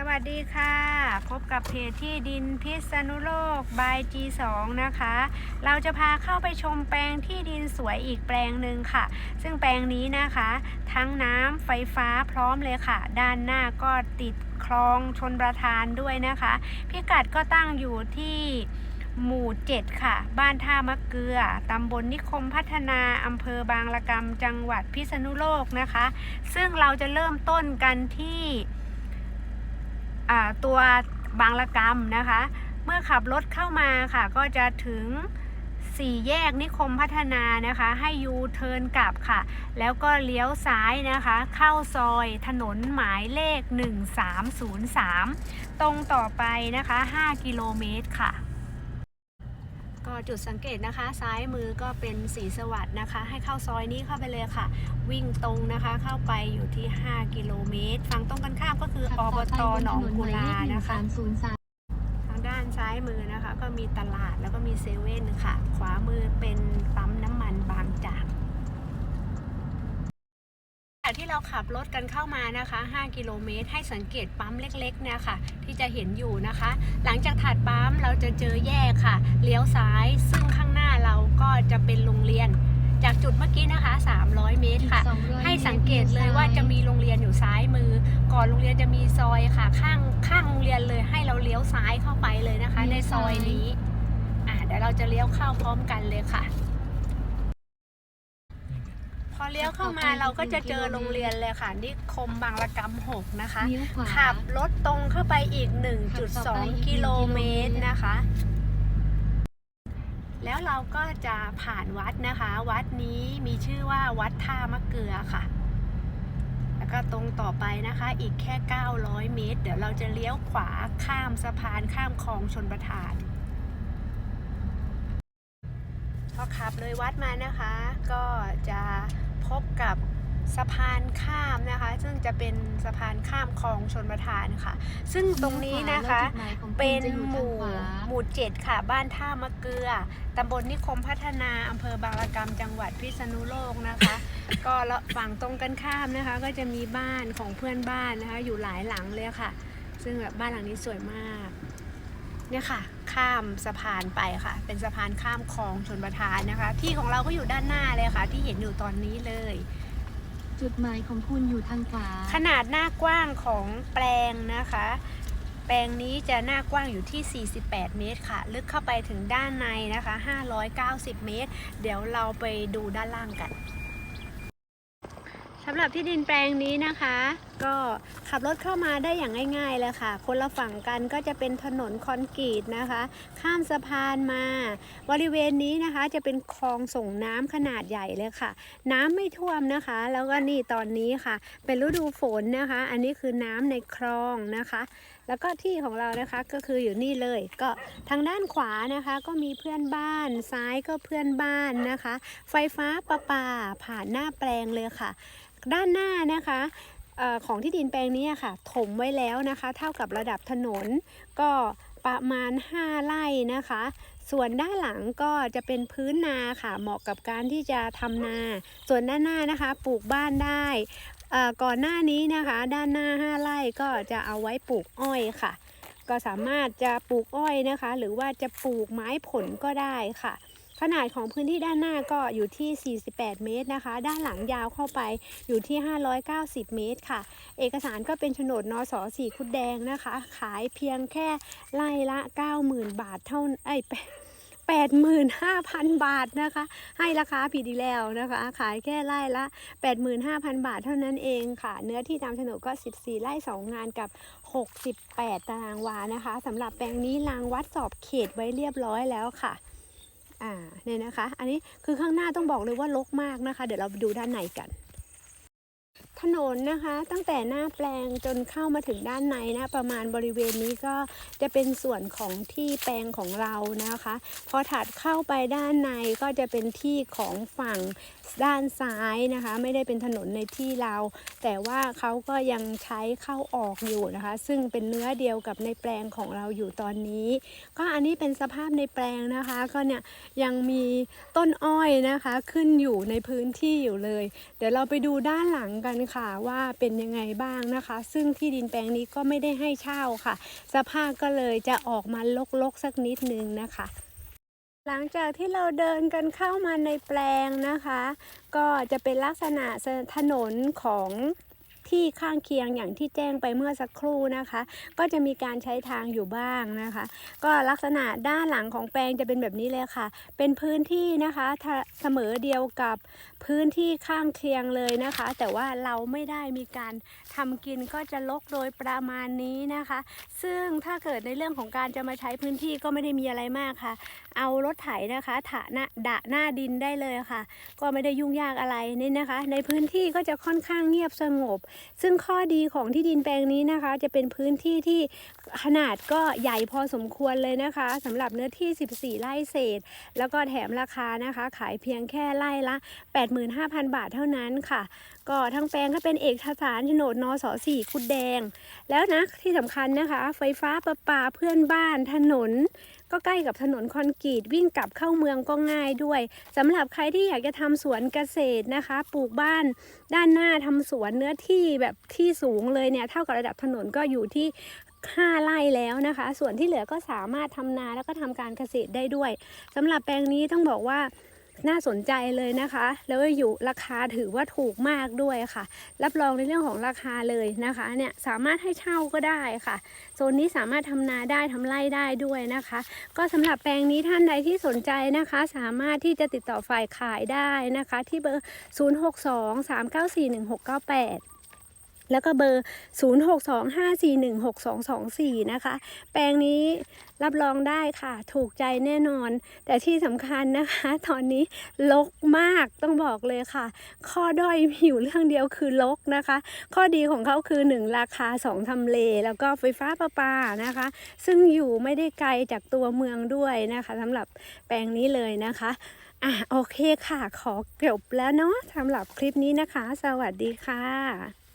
สวัสดีค่ะ พบกับเพจที่ดินพิษณุโลก by G2 นะคะ เราจะพาเข้าไปชมแปลงที่ดินสวยอีกแปลงหนึ่งค่ะ ซึ่งแปลงนี้นะคะ ทั้งน้ำไฟฟ้าพร้อมเลยค่ะ ด้านหน้าก็ติดคลองชนประทานด้วยนะคะ พิกัดก็ตั้งอยู่ที่หมู่ 7 ค่ะ บ้านท่ามะเกลือ ตำบลนิคมพัฒนาอำเภอบางละกำจังหวัดพิษณุโลกนะคะ ซึ่งเราจะเริ่มต้นกันที่ ตัวบางละกำนะคะ เมื่อขับรถเข้ามาค่ะ ก็จะถึงสี่แยกนิคมพัฒนานะคะ ให้ยูเทิร์นกลับค่ะ แล้วก็เลี้ยวซ้ายนะคะ เข้าซอยถนนหมายเลข 1303 ตรงต่อไปนะคะ 5 กิโลเมตรค่ะ ก็จุดสังเกตนะคะ ซ้ายมือก็เป็นสีสวัสด์นะคะ ให้เข้าซอยนี้เข้าไปเลยค่ะ วิ่งตรงนะคะเข้าไปอยู่ที่ 5 กิโลเมตร ฝั่งตรงกันข้ามก็คืออบตหนองกุลานะคะทางด้านซ้ายมือนะคะ ก็มีตลาดแล้วก็มีเซเว่นค่ะ ขวามือเป็นปั๊มน้ำมันบางจาก ที่เราขับรถกันเข้ามานะคะ 5 กิโลเมตร ให้สังเกตปั๊มเล็กๆเนี่ยค่ะ ที่จะเห็นอยู่นะคะ หลังจากถัดปั๊มเราจะเจอแยกค่ะ เลี้ยวซ้าย ซึ่งข้างหน้าเราก็จะเป็นโรงเรียน จากจุดเมื่อกี้นะคะ 300 เมตรค่ะ ให้สังเกตเลยว่าจะมีโรงเรียนอยู่ซ้ายมือ ก่อนโรงเรียนจะมีซอยค่ะ ข้างข้างโรงเรียนเลยให้เราเลี้ยวซ้ายเข้าไปเลยนะคะ ในซอยนี้ อะเดี๋ยวเราจะเลี้ยวเข้าพร้อมกันเลยค่ะ พอเลี้ยวเข้ามาเราก็จะเจอโรงเรียนเลยค่ะนิคมบางระกำหกนะคะนิ้วขวาขับรถตรงเข้าไปอีกขับต่อไปอีก1.2กิโลเมตรกิโลเมตรนะคะ แล้วเราก็จะผ่านวัดนะคะ วัดนี้มีชื่อว่าวัดท่ามะเกลือค่ะ แล้วก็ตรงต่อไปนะคะอีกแค่ 900 เมตร เดี๋ยวเราจะเลี้ยวขวาข้ามสะพานข้ามคลองชนประทานพอขับเลยวัดมานะคะ ก็จะ พบกับสะพานข้ามนะคะ ซึ่งจะเป็นสะพานข้ามคลองชนประทานค่ะ ซึ่งตรงนี้นะคะเป็นหมู่หมู่เจ็ดค่ะ บ้านท่ามะเกลือตำบลนิคมพัฒนาอำเภอบางละกำจังหวัดพิษณุโลกนะคะ ก็ละฝั่งตรงกันข้ามนะคะ ก็จะมีบ้านของเพื่อนบ้านนะคะ อยู่หลายหลังเลยค่ะ ซึ่งแบบบ้านหลังนี้สวยมาก เนี่ยค่ะ ข้ามสะพานไปค่ะ เป็นสะพานข้ามคลองชนประทานนะคะ ที่ของเราก็อยู่ด้านหน้าเลยค่ะ ที่เห็นอยู่ตอนนี้เลย จุดหมายของคุณอยู่ทางขวาขนาดหน้ากว้างของแปลงนะคะ แปลงนี้จะหน้ากว้างอยู่ที่ 48 เมตรค่ะ ลึกเข้าไปถึงด้านในนะคะ 590 เมตร เดี๋ยวเราไปดูด้านล่างกัน สำหรับที่ดินแปลงนี้นะคะ ก็ขับรถเข้ามาได้อย่างง่ายๆเลยค่ะ คนละฝั่งกันก็จะเป็นถนนคอนกรีตนะคะ ข้ามสะพานมา บริเวณนี้นะคะจะเป็นคลองส่งน้ำขนาดใหญ่เลยค่ะ น้ำไม่ท่วมนะคะ แล้วก็นี่ตอนนี้ค่ะ เป็นฤดูฝนนะคะ อันนี้คือน้ำในคลองนะคะ แล้วก็ที่ของเรานะคะก็คืออยู่นี่เลย ก็ทางด้านขวานะคะ ก็มีเพื่อนบ้านซ้ายก็เพื่อนบ้านนะคะ ไฟฟ้าประปาผ่านหน้าแปลงเลยค่ะ ด้านหน้านะคะออของที่ดินแปลงนี้ค่ะ ถมไว้แล้วนะคะ เท่ากับระดับถนนก็ประมาณ 5 ไร่นะคะ ส่วนด้านหลังก็จะเป็นพื้นนาค่ะ เหมาะกับการที่จะทำนา ส่วนด้านหน้านะคะ ปลูกบ้านได้ ก่อนหน้านี้นะคะ ด้านหน้า5ไร่ก็จะเอาไว้ปลูกอ้อยค่ะ ก็สามารถจะปลูกอ้อยนะคะ หรือว่าจะปลูกไม้ผลก็ได้ค่ะ ขนาดของพื้นที่ด้านหน้าก็อยู่ที่ 48 เมตรนะคะ ด้านหลังยาวเข้าไปอยู่ที่ 590 เมตรค่ะ เอกสารก็เป็นโฉนดนสสีคุดแดงนะคะ ขายเพียงแค่ไร่ละ 90,000 บาทเท่าไอ้ ยแปดหมื่นห้าพันบาทนะคะ ให้ราคาผิดอีกแล้วนะคะ ขายแค่ไร่ละ 85,000 บาทเท่านั้นเองค่ะ เนื้อที่ตามโฉนดก็ 14 ไร่ 2 งานกับ 68 ตารางวานะคะสำหรับแปลงนี้รางวัดสอบเขตไว้เรียบร้อยแล้วค่ะอ่าเนี่ยนะคะ อันนี้คือข้างหน้าต้องบอกเลยว่ารกมากนะคะ เดี๋ยวเราไปดูด้านในกัน ถนนนะคะ ตั้งแต่หน้าแปลงจนเข้ามาถึงด้านในนะ ประมาณบริเวณนี้ก็จะเป็นส่วนของที่แปลงของเรานะคะ พอถัดเข้าไปด้านในก็จะเป็นที่ของฝั่งด้านซ้ายนะคะ ไม่ได้เป็นถนนในที่เรา แต่ว่าเขาก็ยังใช้เข้าออกอยู่นะคะ ซึ่งเป็นเนื้อเดียวกับในแปลงของเราอยู่ตอนนี้ ก็อันนี้เป็นสภาพในแปลงนะคะ ก็เนี่ยยังมีต้นอ้อยนะคะ ขึ้นอยู่ในพื้นที่อยู่เลย เดี๋ยวเราไปดูด้านหลังกันค่ะว่าเป็นยังไงบ้างนะคะ ซึ่งที่ดินแปลงนี้ก็ไม่ได้ให้เช่าค่ะ สภาพก็เลยจะออกมาลกๆสักนิดนึงนะคะ หลังจากที่เราเดินกันเข้ามาในแปลงนะคะ ก็จะเป็นลักษณะถนนของที่ข้างเคียงอย่างที่แจ้งไปเมื่อสักครู่นะคะ ก็จะมีการใช้ทางอยู่บ้างนะคะ ก็ลักษณะด้านหลังของแปลงจะเป็นแบบนี้เลยค่ะ เป็นพื้นที่นะคะทะเสมอเดียวกับพื้นที่ข้างเคียงเลยนะคะ แต่ว่าเราไม่ได้มีการทำกินก็จะลกโดยประมาณนี้นะคะ ซึ่งถ้าเกิดในเรื่องของการจะมาใช้พื้นที่ก็ไม่ได้มีอะไรมากค่ะ เอารถไถนะคะถะน้าดะหน้าดินได้เลยค่ะ ก็ไม่ได้ยุ่งยากอะไรนี่นะคะ ในพื้นที่ก็จะค่อนข้างเงียบสงบ ซึ่งข้อดีของที่ดินแปลงนี้นะคะ จะเป็นพื้นที่ที่ขนาดก็ใหญ่พอสมควรเลยนะคะสำหรับเนื้อที่ 14 ไร่เศษ แล้วก็แถมราคานะคะ ขายเพียงแค่ไร่ละ8 85,000 บาทเท่านั้นค่ะ ก็ทั้งแปลงก็เป็นเอกสารโฉนดนสสี่คุดแดง แล้วนะที่สำคัญนะคะ ไฟฟ้าประปาเพื่อนบ้านถนน ก็ใกล้กับถนนคอนกรีตวิ่งกลับเข้าเมืองก็ง่ายด้วยสำหรับใครที่อยากจะทำสวนเกษตรนะคะ ปลูกบ้านด้านหน้าทำสวนเนื้อที่แบบที่สูงเลยเนี่ยเท่ากับระดับถนนก็อยู่ที่5ไร่แล้วนะคะ ส่วนที่เหลือก็สามารถทำนาแล้วก็ทำการเกษตรได้ด้วยสำหรับแปลงนี้ต้องบอกว่า น่าสนใจเลยนะคะ แล้วอยู่ราคาถือว่าถูกมากด้วยค่ะ รับรองในเรื่องของราคาเลยนะคะเนี่ยสามารถให้เช่าก็ได้ค่ะ โซนนี้สามารถทำนาได้ทำไร่ได้ด้วยนะคะ ก็สำหรับแปลงนี้ท่านใดที่สนใจนะคะ สามารถที่จะติดต่อฝ่ายขายได้นะคะ ที่เบอร์ 0623941698 แล้วก็เบอร์ 0625416224 นะคะ แปลงนี้รับรองได้ค่ะ ถูกใจแน่นอน แต่ที่สำคัญนะคะ ตอนนี้ลกมากต้องบอกเลยค่ะ ข้อด้อยมีอยู่เรื่องเดียวคือลกนะคะ ข้อดีของเขาคือ 1 ราคา 2ทำเล แล้วก็ไฟฟ้าประปานะคะ ซึ่งอยู่ไม่ได้ไกลจากตัวเมืองด้วยนะคะสำหรับแปลงนี้เลยนะคะอะโอเคค่ะ ขอจบแล้วเนาะสำหรับคลิปนี้นะคะ สวัสดีค่ะ